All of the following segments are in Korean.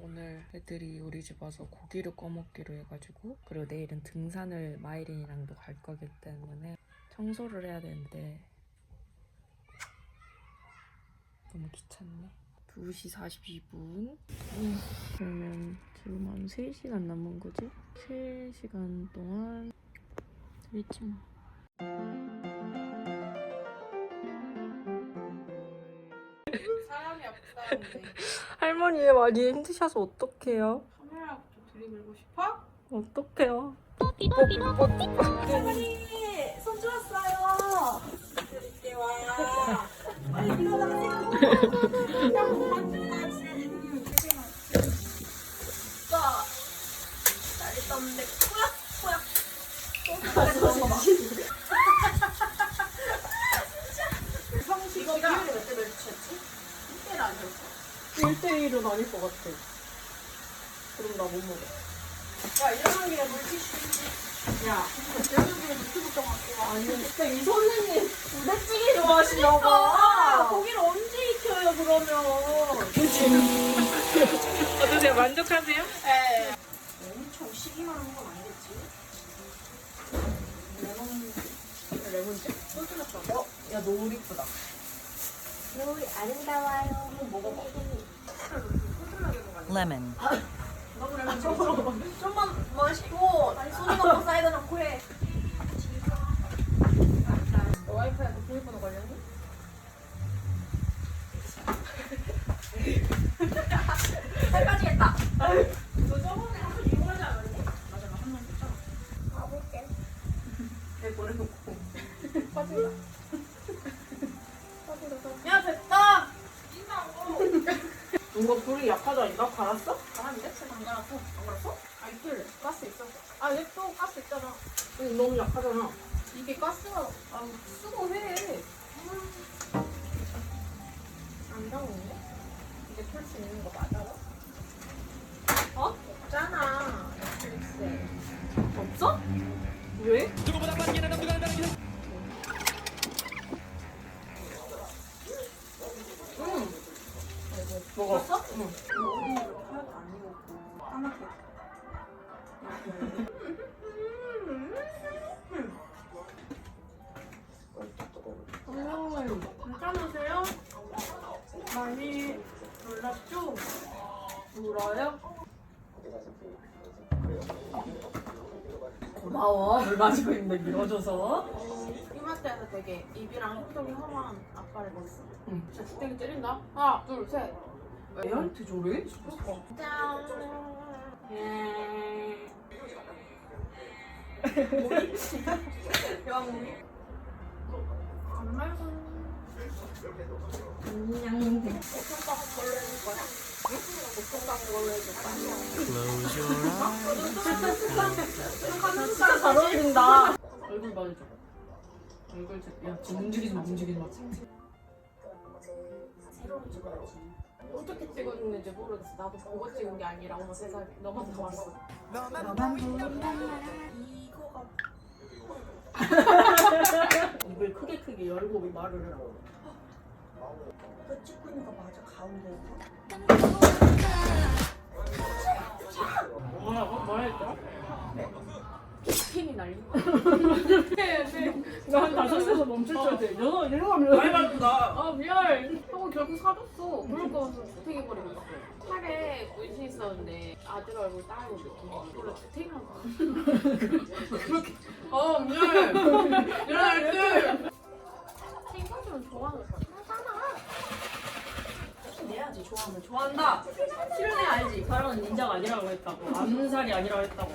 오늘 애들이 우리 집 와서 고기를 꺼먹기로 해가지고 그리고 내일은 등산을 마이린이랑도 갈 거기 때문에 청소를 해야 되는데 너무 귀찮네. 2시 42분. 그러면 지금 한 3시간 남은 거지? 3시간 동안 있지 뭐 없다는데 할머니 왜 많이 힘드셔서 어떡해요? 카메라부터 들이밀고 싶어? 어떡해요? 할머니 손 좋았어요 이렇게 와 빨리 일어나세요 야 만져야지 자 다리 떴는데 꾸역 꾸역 성씨가 비율이 몇대 몇이었지? 1대를 안 줬어 1대1은 아닐 것 같아. 그럼 나 못 먹어. 야 일어난 김에 물티슈 야 일어난 김에 물티슈 좀 갖고 와 아니 근데 이 선생님 부대찌개 좋아하시나 봐. 고기를 언제 익혀요 그러면 어떠세요? 만족하세요? 에 시기만 한 건 아니겠지 레몬 레몬즙? 소주 넣었어 어? 야 노을 이쁘다 노을이 아름다워요. 한번 먹어봐. 너무 레몬 즙 좀만 마시고 다시 소주 넣고 사이다 넣고 해 너 와이프한테 비밀번호 걸렸니? 살 빠지겠다 너 저번에 한 번 이용하지 않았니? 맞아 나 한 번 했잖아 가볼게. 내 보내놓고 빠지다 야 됐다 뭔가 불이 약하다니까? 갈았어? 잘하는데? 안 갈았어? 안 갈았어? 아 있길래 가스 있어 아얘 또 가스 있잖아 응, 너무 약하잖아. 이게 가스가 아 쓰고 해. 안 나오네? 이게 켤수 있는 거 맞아요? 어? 없잖아. 넷플릭스에. 없어? 왜? 응. 먹었어? 응. 하나도 안 익었고 까맣게. 고마워. 물 마시고 있는데 밀어줘서. 이마트에서 되게 입이랑 흰색이 험한 아빠를 봤어. 응. 진짜 주댕이 때린다. 하나, 둘, 셋. 애한테 저래? 짠. 여왕이. 정말 안녕. 볶음밥 걸로 해줄 거야? 진짜 잘 어울린다. 얼굴 봐줘. 얼굴 제, 야, 지금 움직이지 마, 움직이지 마. 어떻게 찍었는지 모르겠어. 나도 보고 찍은 게 아니라 어머 세상에 너만 나왔어. 너만. 이거가 입을 크게 크게 열고 말을 하라고. 그 찍고 있는 거 맞아? 가운데에서? 뭐라고? 뭐 했죠? 핑이 날린 나한 다섯 에서 멈출 줄 알았지. 여섯, 일곱 하면 많이 바쁘다. 아 미안. 하고 결국 사줬어. 그럴 거 같아서. 주택해버리고 있어. 팔에 문신 있었는데 아들 얼굴 딸 얼굴 느낌이 원래 주택이란 거 그렇게. 어 미안. 일어날 때 생각하면 좋아하는 거 내야지 좋아하면 좋아한다 싫은 애 알지 사랑은 닌자가 아니라고 했다고. 암살이 아니라고 했다고.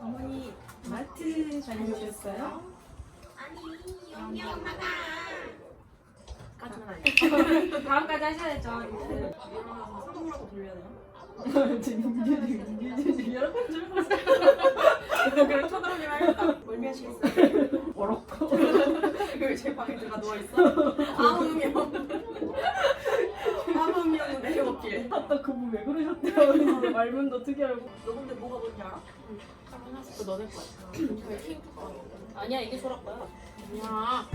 어머니 마트 다녀오셨어요? 아니, 영희 엄마가. 까지는 아니야 다음까지 하셔야죠. 일어나서 선물하고 돌려야 되나? 지금 이게 여러 번 줄었어. 그럼 쳐다보지 말겠다 멀미 하시겠어요? 어렵고. 왜 제 방에 들어가 누워 있어? 아무 의미 없 아무 의미 없는 내려오길 아까 그분 왜 그러셨대요? 말문도 특이하고. 너 근데 뭐가 뭔지 알아? 응. 또 너네 거야 왜 케이크 거 아니야 이게 소라 거야. 뭐야? 아,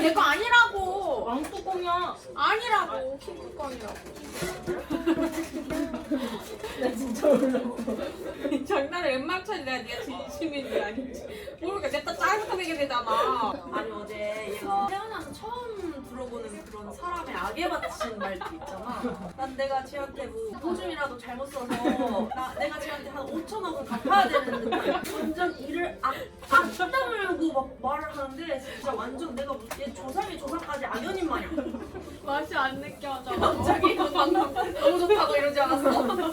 내거 아니라고. 왕뚜껑이야. 아니라고. 킹뚜껑이라고. 나 진짜 몰라. 장난을 웬만 쳐도 내가 네가 진심인지 아닌지 모르겠어. 내가 짜증나게 되잖아. 아니 어제 얘가 태어나서 처음 그런 사람의 악에 바친 말도 있잖아. 난 내가 쟤한테 뭐 보증이라도 잘못 써서 나, 내가 쟤한테 한 5천 원을 갚아야 되는데 완전 이를 악, 악다 물고 막 말을 하는데 진짜 완전 내가 뭐 얘 조상의 조상까지 악연인 마냥 맛이 안 느껴져. 갑자기 방금 너무 좋다고 이러지 않았어?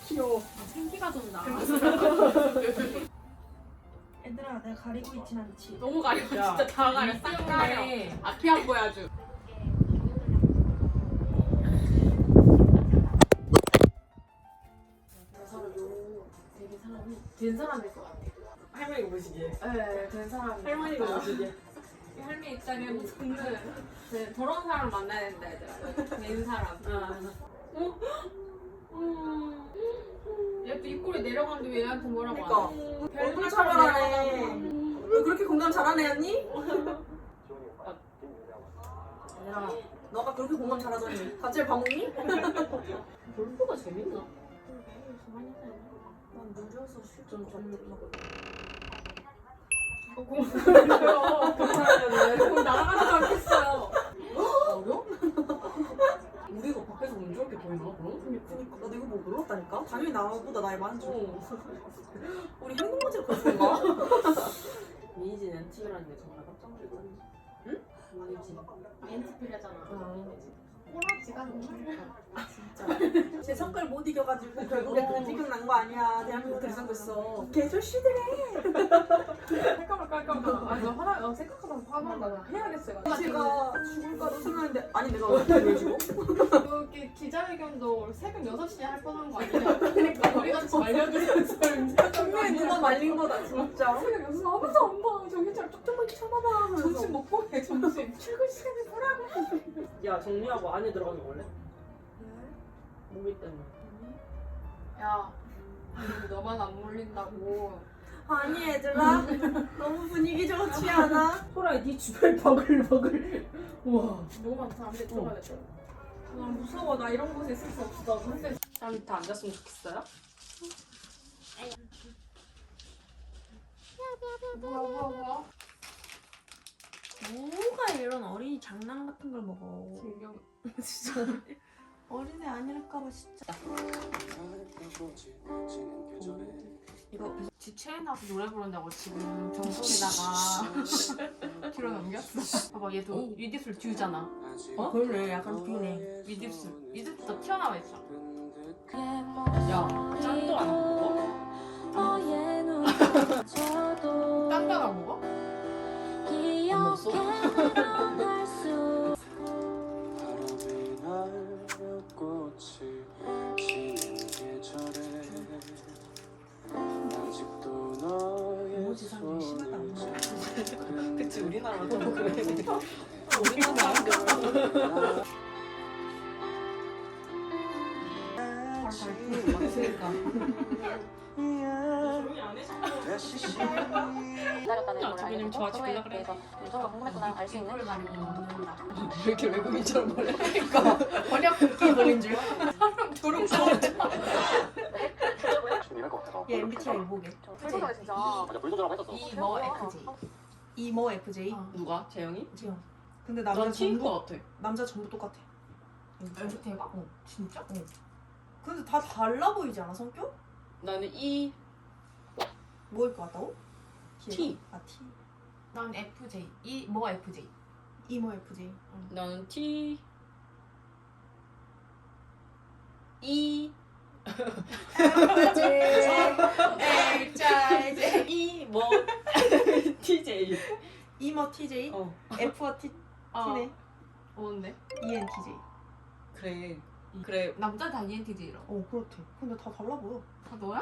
10kg. 생기가 좀 나. 얘들아 내가 가리고 있진 않지 너무 가려. 진짜 다 가려. 싹 가려. 앞이 안 보여 아주. 된 사람일 것 같아. 할머니가 보시기에. 네, 된 사람. 할머니가 보시기에. 할미 입장에는 저는 네, 저런 사람 만나야 된다 얘들아. 된 사람. 아. 어? 입꼬리 내려가는데 왜 얘한테 뭐라고 그러니까. 안 해? 얼굴 차별하네. 왜 그렇게 공감 잘하네, 언니? 얘들아, 너가 그렇게 공감 잘하더니 갑자기 방송이? 골프가 재밌나? 난 늦어서 쉴좀 못하고. 그럼 나가지도 않겠어요. 어려? 우리가 밖에서 운 저렇게 보이나 그럼? 그니까 나도 이거 당연히 나보다 나이 많은 줄. 어. 우리 행동 문제가 그랬던가? 미니지는 TV라는데 정말 깜짝 놀랐잖아. 응? 미니지. 엔티필이잖아. 꼬라지가 진짜. 제 성깔 못 이겨가지고 결국에 그 지금 난 거 아니야. 대한민국 들썩였어. 개조씨들해. 깔까말 깔까말. 아, 너 화나, 너 생각하다 화난다. 나 해야겠어. 이거. 제가 죽을까도 생각했는데 아니 내가 왜 죽어? 여기 기자회견도 새벽 6시에 할 뻔한 거 아니냐? 그러니까 우리 같이 말려주면서 분명히 누가 말린 거다 진짜. 새벽 6시 아무도 안 봐. 정신차려 쪽쪽만 쳐다봐. 점심 못 보게 점심. 출근 시간에 보라고. 야 정리하고 안에 들어가는 거 원래? 때문에. 야, 너만 안 몰린다고. 아니 얘들아 너무 분위기 좋지 않아? 소라야 네 주변 버글버글. 우와. 너무 많은 사람들이 들어가겠다. 나 무서워 나 이런 곳에 있을 수 없어. 근데 사람 다 앉았으면 좋겠어요? 뭐야 뭐야 뭐야? 뭐가 이런 어린이 장난 같은 걸 먹어. 진경. 진짜 어린애 아니랄까봐 진짜. 이거 지체에 나서 노래 부른다고 지금 정소리다가 뒤로 넘겼어. 봐봐 얘도 윗입술 뒤잖아. 어? 그래 약간 비네. 윗입술. 윗입술도 튀어나와 있어. 야 짠도 안 먹어? 딴 데가 먹어? 안 먹어? 그치 우리나라도 그래. 기다렸다는 걸 저기 좀 알고 좋아지길래 서로에 그래. 대해서 서로가 궁금했구나 알 수 있는 이걸 많이 먹는다. 왜 이렇게 외국인처럼 말해? 그러니까 번역 듣기 걸린 줄. 사람 두룩 얘 MBTI 보게. 불도가 진짜 이모 FJ. 이모 FJ. 어. 누가? 재영이? 지금. 근데 남자 난 T인 전부 것 같아. 남자 전부 똑같아. MBTI가? 어. 진짜? 근데 다 달라 보이지 않아 성격? 나는 E 뭐일 것 같다고? T. 아 T. 난 FJ. 이 뭐가 FJ? 이모 FJ. 나는 T E FJ H 이뭐 TJ 이모 TJ 어 F와 T 아, T네 뭔데? ENTJ. 그래 그래 남자 다 ENTJ라고. 어 그렇대. 근데 다 달라 보여. 다 너야?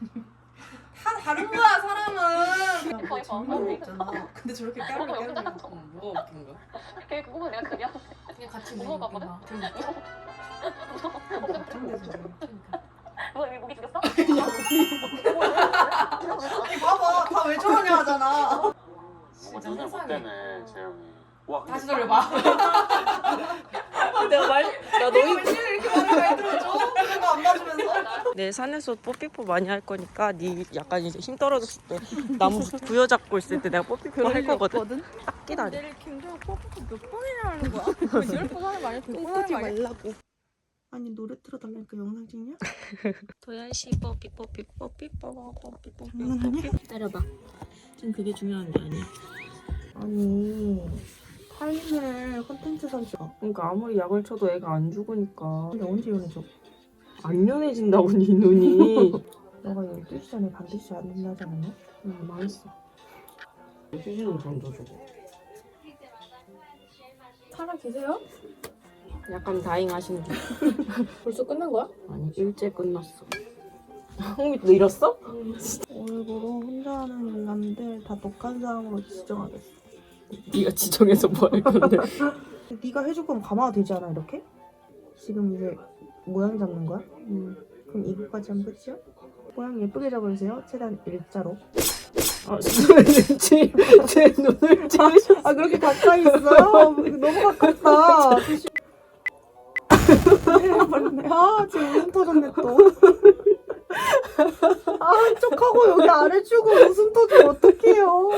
다 다른 거야 사람은. 예뻐, 예뻐. 재밌는 거 있잖아. 근데 저렇게 까르르 까르르. 어, 뭐가 웃긴 거야? 걔 그거는 내가 그냥 그냥 같이 뭐가 먹는 봐봐. 거. 되게 웃겨. 뭐 여기 목이 죽였어? 아니 봐봐 다 왜 저러냐 하잖아. 어, 눈을 못 떼네 재영이. 와 다시 돌려봐. 내가 말 나 너희 왜 이렇게 많이 들어줘? 내가 안 봐주면서. 내 산에서 뽀삐뽀 많이 할 거니까 네 약간 이제 힘 떨어졌을 때 나무 부여잡고 있을 때 내가 뽀삐뽀 할 거거든. 딱 기다려. 내일 김정은 뽀뽀 몇 번이나 하는 거야? 열번 하는 거 아니야? 똥꾸지 말라고. 아니 노래 틀어달라니까 영상 찍냐? 도현 씨 뽀삐 뽀삐 뽀삐 뽀삐 뽀삐 뽀삐 장난하냐? 기다려봐. 지금 그게 중요한 게 아니야. 아니 타임을 컨텐츠 선수가 그러니까 아무리 약을 쳐도 애가 안 죽으니까 근데 언제 연애죠? 안 연해진다고 네 눈이. 너가 12시 전에 반드시 안 된다지 않았냐? 응 망했어. 휴지는 던져줘. 살아 계세요? 약간 다잉하신 줄. 벌써 끝난 거야? 아니 일제 끝났어. 흥미 너 잃었어? 오늘부로 혼자 하는 인간들 다 독한 사람으로 지정하겠어 네가 지정해서 뭐 할 건데? 네가 해줄 거면 가마가 되지 않아 이렇게? 지금 이제 모양 잡는 거야? 음. 그럼 이거까지 하면 끝이야? 모양 예쁘게 잡아주세요 최대한 일자로 아 찌, 제 눈을 찌르셨어. 아 그렇게 가까이 있어? 너무 가깝다 아 지금 웃음 터졌네 또 아, 한쪽하고 여기 아래 주고 웃음 터지면 어떡해요.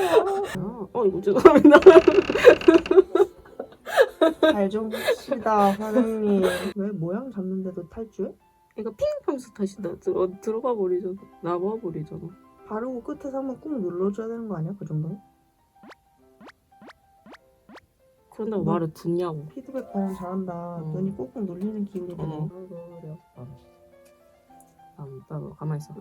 아, 어 이거 죄송합니다. 잘좀 봅시다, 사장님. 왜 모양 잡는데도 탈주해? 이거 핑 하면서 다시 나 들어 들어가 버리잖아. 나와 버리잖아. 바르고 끝에서 한번 꾹 눌러줘야 되는 거 아니야? 그 정도는? 그런다고 뭐? 말을 듣냐고. 피드백 반응 잘한다. 음. 눈이 꼭꼭 눌리는 기분이 드네. 어. 그래. 아, 나 가만 있어.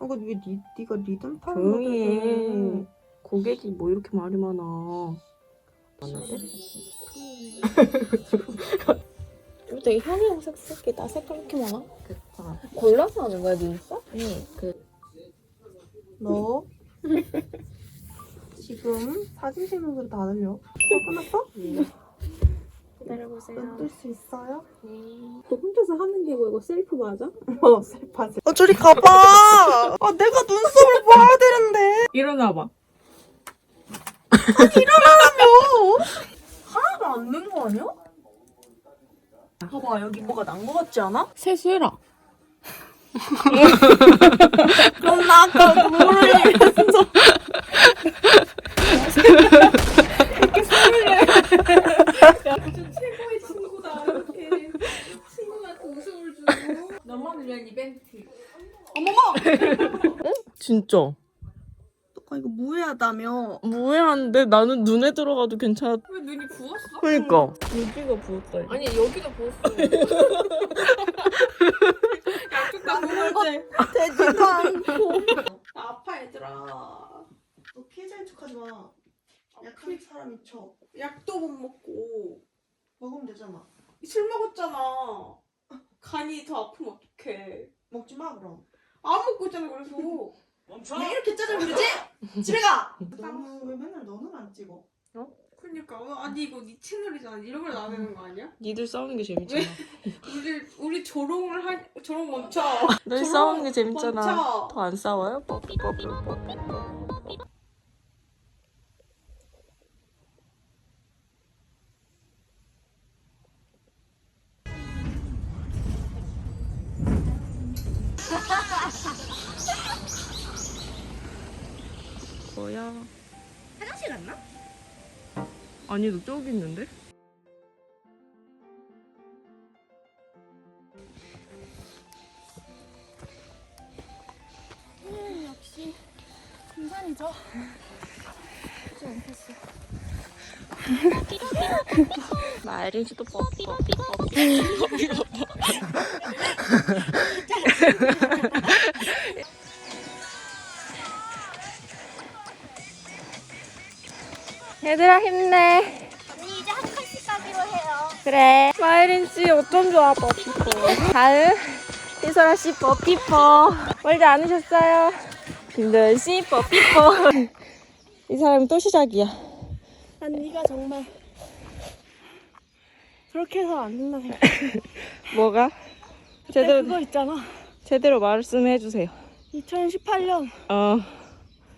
어, 근데 왜 니, 니가 리듬 타는 조용히 해. 해. 고객이 뭐 이렇게 말이 많아. 맞는데? 이거 되게 향이 색색이 나 색깔 이렇게 많아? 아, 골라서 하는 거야 눈썹? 네, 그너 지금 사진 찍는 소리 다 들려. 어, 끝났어? 기다려보세요 눈뜰 수 있어요? 너 혼자서 하는 게 뭐 이거 셀프 맞아? 어, 슬퍼지. 어, 저리 가봐! 아, 내가 눈썹을 봐야 되는데! 일어나봐 하나도 안는거 아니야? 봐봐, 여기 뭐가 난 거 같지 않아? 세수해라 그럼 나 아까 물을 이랬어. 최고의 친구다. 이렇게 친구한테 웃음을 주고. 너만을 위한 이벤트. 진짜 아, 이거 무해하다며. 무해한데 나는 눈에 들어가도 괜찮아. 왜 눈이 부었어? 그러니까 여기가 부었다. 이거. 아니 여기도 부었어. 양쪽 다 부었지. 되지도 않고. 나 아파, 얘들아. 너 피해자인 척 하지 마. 약한 사람이 쳐. 약도 못 먹고 먹으면 되잖아. 술 먹었잖아. 간이 더 아프면 어떡해. 먹지 마, 그럼. 안 먹고 있잖아 그래서. 왜 이렇게 짜증 부리지? 집에 가! 너는 왜 맨날 너는 안 찍어? 그러니까 어, 아니 이거 네 채널이잖아. 이런 걸 나야 되는 거 아니야? 니들 싸우는 게 재밌잖아. 우리 우리 조롱을 할 조롱 멈춰. 늘 싸우는 게 재밌잖아. 멈춰. 더 안 싸워요? 뽀삐 뽀삐 뽀삐. 뭐 아니 너 저기 있는데? 역시 등산이죠. 그렇지 않겠어. 마이린 씨도 뽀삐 뽀삐 뽀삐 뽀삐 뽀삐 얘들아 힘내 언니 이제 한 칸씩 가기로 해요. 그래 마이린 씨 어쩜 좋아 뽀삐뽀 다음 이소라 씨 뽀삐뽀 멀지 않으셨어요? 김도현 씨 뽀삐뽀 이 사람 또 시작이야 난 네가 정말 그렇게 해서 안 된다 생각해. 뭐가? 제대로 그거 있잖아. 제대로 말씀해 주세요 2018년 어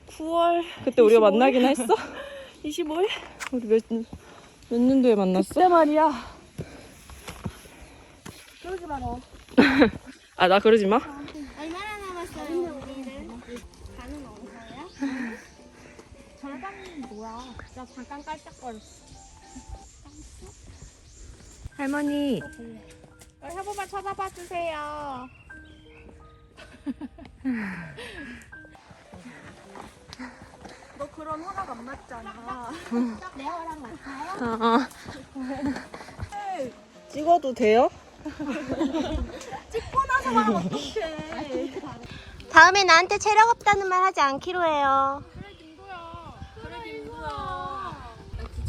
9월 그때 우리가 25일? 만나긴 했어? 25일? 우리 몇, 몇 년도에 만났어? 그때 말이야. 그러지 마라. 아 나 그러지 마 얼마나 남았어요, 우리는? 가는 없어요? 절반이 뭐야? 나 잠깐 깔짝거렸어. 할머니 한 번만 쳐다봐 주세요. 너 그런 허락 안 맞잖아. 내 허락 맞아요? 아. 찍어도 돼요? 다음에 나한테 체력 없다는 말 하지 않기로 해요.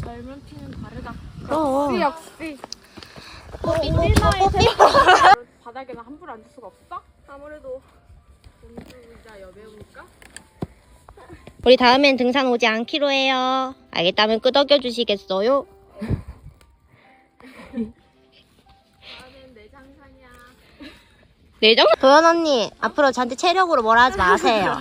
젊은 피는 다르다. 그럼 역시 뽀삐뽀삐 바닥에는 함부로 앉을 수가 없어? 아무래도 공주이자 여배우니까. 우리 다음엔 등산 오지 않기로 해요. 알겠다면 끄덕여 주시겠어요? 내장? 도연 언니 앞으로 저한테 체력으로 뭐라 하지 마세요.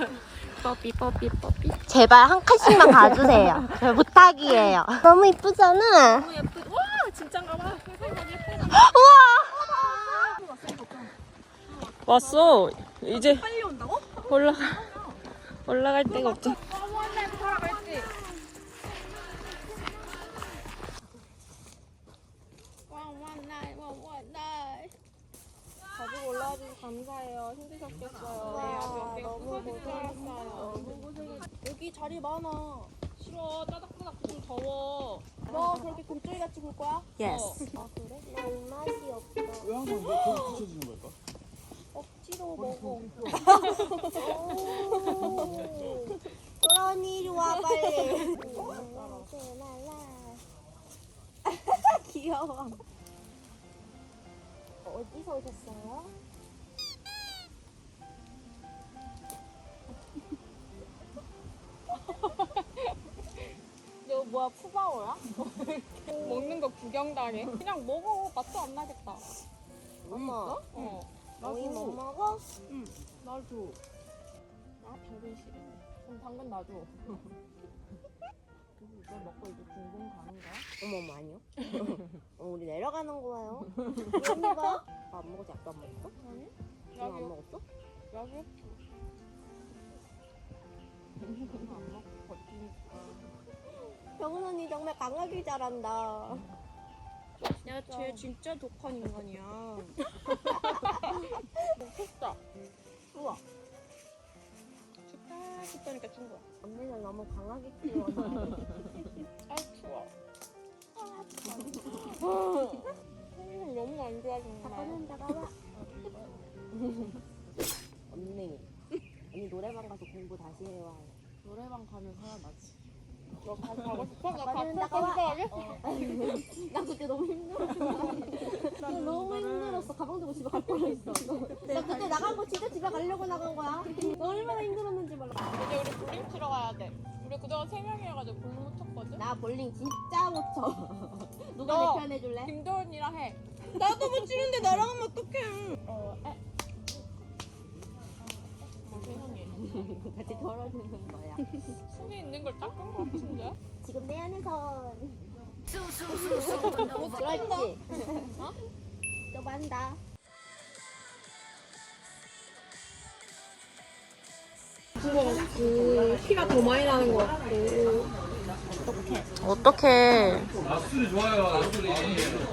뽀삐 뽀삐 뽀삐 제발 한 칸씩만 가주세요. 저 부탁이에요. 너무 이쁘잖아. 너무 예쁘. 와 진짠가 봐. 예쁘다. 왔어 이제 빨리 온다고? 올라가 올라갈 데가 없죠 귀여워. 어디서 오셨어요? 너 뭐야 푸바오야? 먹는 거 구경당해? 그냥 먹어 맛도 안 나겠다. 엄마, 어. 너희 못 먹어? 나도. 나 당근 싫어. 그럼 당근 놔줘. 이거 먹고 이제 중동 가는 거야? 어머머 아니요. 어, 우리 내려가는 거예요. 왜 먹어? 안 먹었지? 아까 안 먹었어? 아니. 안 여기 먹었어? 여기. 안 먹고 버티니까. 병은 언니 정말 강하길 잘한다. 야, 쟤 진짜 독한 인간이야. 컸다. 우와. 춥다 춥다니까 춘 거야. 언니는 너무 강하게 키워서. 아 추워. 아, 선생님 너무 안 좋아 정말. 잠깐만 잠깐만. 언니. 언니 노래방 가서 공부 다시 해와. 노래방 가면 살아나지. 너 가고 싶어? 나 잠깐만, 밥도 잠깐만. 가져가게? 나 그때 너무 힘들었어. 나 너무 힘들었어. 가방 들고 집에 갈 뻔했어. 나 그때 나간 거 진짜 집에 가려고 나간 거야. 너 얼마나 힘들었는지 몰라. 이제 우리 치러 가야 돼. 우리 그동안 세 명이어가지고 볼링 못 쳤거든? 나 볼링 진짜 못 쳐. 누가 너. 내 편 해줄래? 김도현이랑 해. 나도 못 치는데 나랑 하면 어떡해. 어, 에. 뭐 세상에. 같이 덜어주는 거야. 손에 있는 걸 닦은 거 같은데? 지금 내 안에 선. 그렇지. 어? 또 만다. 피가 더 많이 나는 것 같고 어떡해.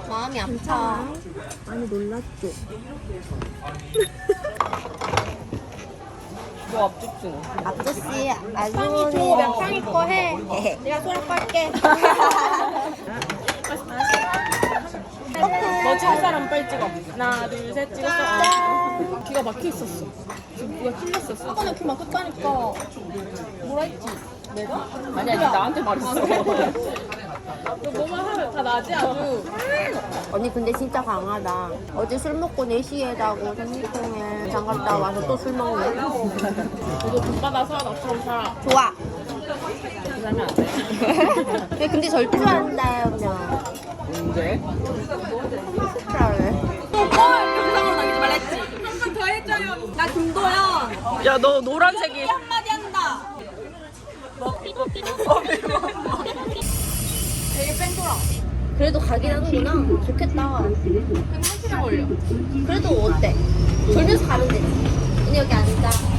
마음이 아파. 많이 놀랐죠. 너 앞집중. 아저씨 빵이 줘 명상이 거 해. 네. 내가 소락 빨게 너찰 사람 빨리 찍어. 하나 둘 셋 찍었어. 아, 기가 막혀 있었어. 지금 귀가 찔렸었어. 아까 나귀 막혔다니까. 뭐라 했지? 내가? 아니 아니 나한테 말했어. 너 뭐만 하면 다 나지 아주. 언니 근데 진짜 강하다. 어제 술 먹고 4시에 자고 생리통에 장갔다 와서 또 술 먹네. 너도 돈 받아서 나처럼 살아. 좋아. 그러면 안 돼. 야, 근데 절주한다 그냥. 언제? 나 김도연. 야너 노란색이. 한마디 한다. 그래도 가긴 하는구나. 좋겠다. 한 시간 걸려. 그래도 어때? 졸면서 가면 되지. 언니 여기 앉아.